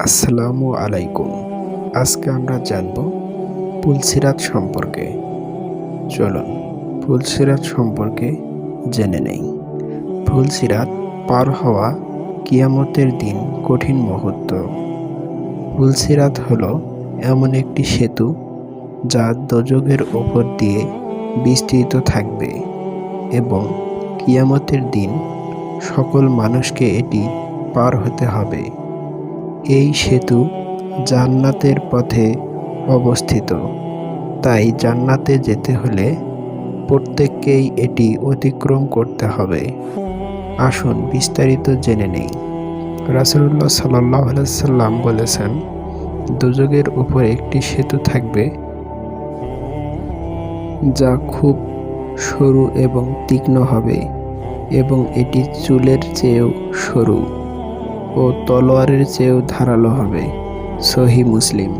আসসালামু আলাইকুম। আজকে আমরা জানব পুলসিরাত সম্পর্কে। চলুন, পুলসিরাত সম্পর্কে জেনে নেই। পুলসিরাত পার হওয়া কিয়ামতের দিন কঠিন মুহূর্ত। ফুলসিরাত হলো এমন একটি সেতু যা দোজগের ওপর দিয়ে বিস্তৃত থাকবে এবং কিয়ামতের দিন সকল মানুষকে এটি পার হতে হবে। এই সেতু জান্নাতের পথে অবস্থিত। তাই জান্নাতে যেতে হলে প্রত্যেককেই এটি অতিক্রম করতে হবে। আসুন বিস্তারিত জেনে নেই। রাসুল্লাহ সাল্লাহ সাল্লাম বলেছেন দুযোগের উপর একটি সেতু থাকবে যা খুব সরু এবং তীক্ষ্ণ হবে এবং এটি চুলের চেয়েও সরু। ও তলোয়ারের চেয়েও ধারালো হবে। সহি মুসলিম।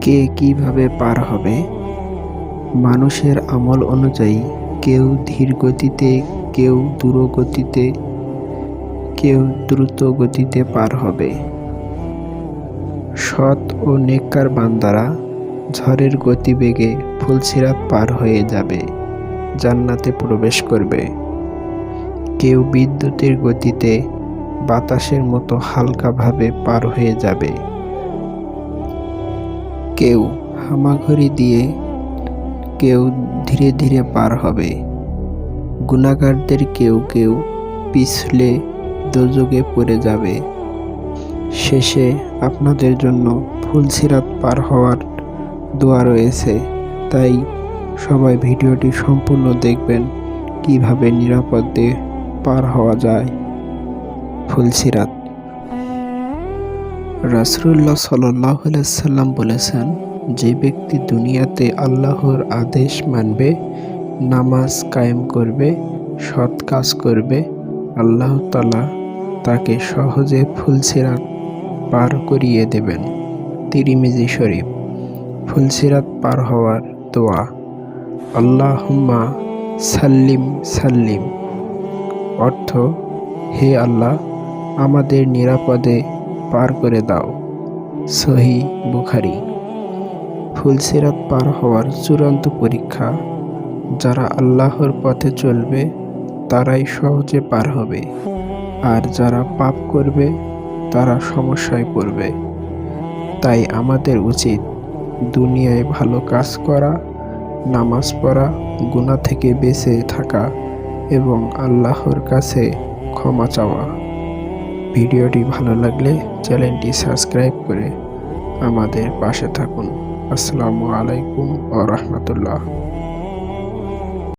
কে কীভাবে পার হবে? মানুষের আমল অনুযায়ী কেউ ধীর গতিতে কেউ দ্রুত গতিতে কেউ দ্রুত গতিতে পার হবে। সৎ ও নেককার বান্দারা ঝড়ের গতিবেগে ফুলসিরাত পার হয়ে যাবে, জান্নাতে প্রবেশ করবে। কেউ বিদ্যুতের গতিতে বাতাসের মতো হালকাভাবে পার হয়ে যাবে। কেউ হামাঘড়ি দিয়ে কেউ ধীরে ধীরে পার হবে। গুণাগারদের কেউ কেউ পিছলে দোযোগে পড়ে যাবে। শেষে আপনাদের জন্য ফুলসিরাত পার হওয়ার দোয়া রয়েছে। তাই সবাই ভিডিওটি সম্পূর্ণ দেখবেন, কীভাবে নিরাপদে পার হওয়া যায়। ফুলসিরাত রাসুল্লাহ সাল্লাহ সাল্লাম বলেছেন, যে ব্যক্তি দুনিয়াতে আল্লাহর আদেশ মানবে, নামাজ কায়েম করবে, সৎ কাজ করবে, আল্লাহ তালা তাকে সহজে ফুলসিরাত পার করিয়ে দেবেন। তিরিমিজি শরীফ ফুলসিরাত পার হওয়ার দোয়া, আল্লাহুম্মা সাল্লিম সাল্লিম। অর্থ, হে আল্লাহ আমাদের নিরাপদে পার করে দাও। সহি বুখারি। ফুলসিরাত পার হওয়ার চূড়ান্ত পরীক্ষা। যারা আল্লাহর পথে চলবে, তারাই সহজে পার হবে। আর যারা পাপ করবে, তারা সমস্যায় পড়বে। তাই আমাদের উচিত দুনিয়ায় ভালো কাজ করা, নামাজ পড়া গুণা থেকে বেঁচে থাকা এবং আল্লাহর কাছে ক্ষমা চাওয়া। ভিডিওটি ভালো লাগলে চ্যানেলটি সাবস্ক্রাইব করে আমাদের পাশে থাকুন। আসসালামু আলাইকুম ও রহমতুল্লাহ।